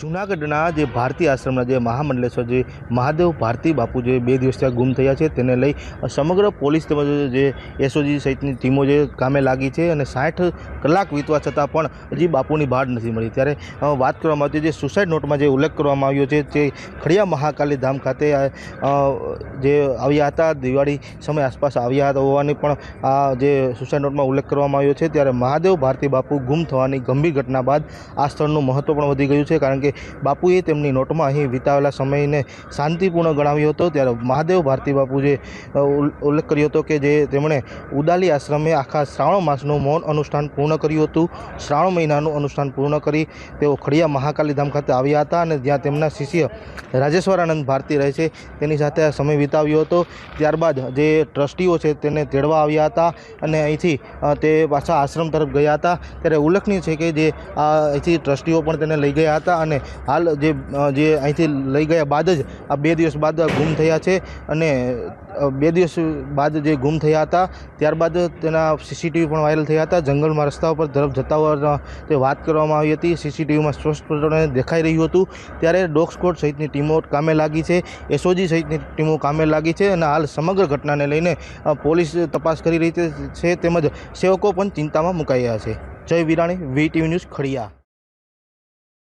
જૂનાગઢના જે ભારતી આશ્રમના જે મહામંડલેશ્વર જે મહાદેવ ભારતી બાપુ જે બે દિવસ ત્યાં ગુમ થયા છે, તેને લઈ સમગ્ર પોલીસ તેમજ જે એસઓજી સહિતની ટીમો જે કામે લાગી છે અને સાઠ કલાક વીતવા છતાં પણ હજી બાપુની ભાડ નથી મળી. ત્યારે વાત કરવામાં આવતી જે સુસાઇડ નોટમાં જે ઉલ્લેખ કરવામાં આવ્યો છે તે ખડિયા મહાકાલી ધામ ખાતે જે આવ્યા હતા, દિવાળી સમય આસપાસ આવ્યા હતા હોવાની પણ આ જે સુસાઇડ નોટમાં ઉલ્લેખ કરવામાં આવ્યો છે. ત્યારે મહાદેવ ભારતી બાપુ ગુમ થવાની ગંભીર ઘટના બાદ આ સ્થળનું મહત્ત્વ પણ વધી ગયું છે, કારણ કે બાપુએ તેમની નોટમાં અહીં વિતાવેલા સમયને શાંતિપૂર્ણ ગણાવ્યો હતો. ત્યારે મહાદેવ ભારતી બાપુ જે અ, ઉલ્લેખ કર્યો હતો કે જે તેમણે ઉદાલી આશ્રમે આખા શ્રાવણ માસનું મૌન અનુષ્ઠાન પૂર્ણ કર્યું હતું. શ્રાવણ મહિનાનું અનુષ્ઠાન પૂર્ણ કરી તેઓ ખડિયા મહાકાલી ધામ ખાતે આવ્યા હતા અને જ્યાં તેમના શિષ્ય રાજેશ્વરાનંદ ભારતી રહે છે તેની સાથે આ સમય વિતાવ્યો હતો. ત્યારબાદ જે ટ્રસ્ટીઓ છે તેને તેડવા આવ્યા હતા અને અહીંથી તે પાછા આશ્રમ તરફ ગયા હતા. ત્યારે ઉલ્લેખનીય છે કે જે અહીંથી ટ્રસ્ટીઓ પણ તેને લઈ ગયા હતા અને હાલ જે જે અહીંથી લઈ ગયા બાદ જ આ બે દિવસ બાદ ગુમ થયા છે અને બે દિવસ બાદ જે ગુમ થયા હતા, ત્યારબાદ તેના સીસીટીવી પણ વાયરલ થયા હતા. જંગલમાં રસ્તા ઉપર તરફ જતા હોવાના તે વાત કરવામાં આવી હતી. સીસીટીવીમાં સ્પષ્ટપણે દેખાઈ રહ્યું હતું. ત્યારે ડોગ સ્કોડ સહિતની ટીમો કામે લાગી છે. એસઓજી સહિતની ટીમો કામે લાગી છે અને હાલ સમગ્ર ઘટનાને લઈને પોલીસ તપાસ કરી રહી છે. તેમજ સેવકો પણ ચિંતામાં મુકાયા છે. Jay Virani, V TV news Khadiya.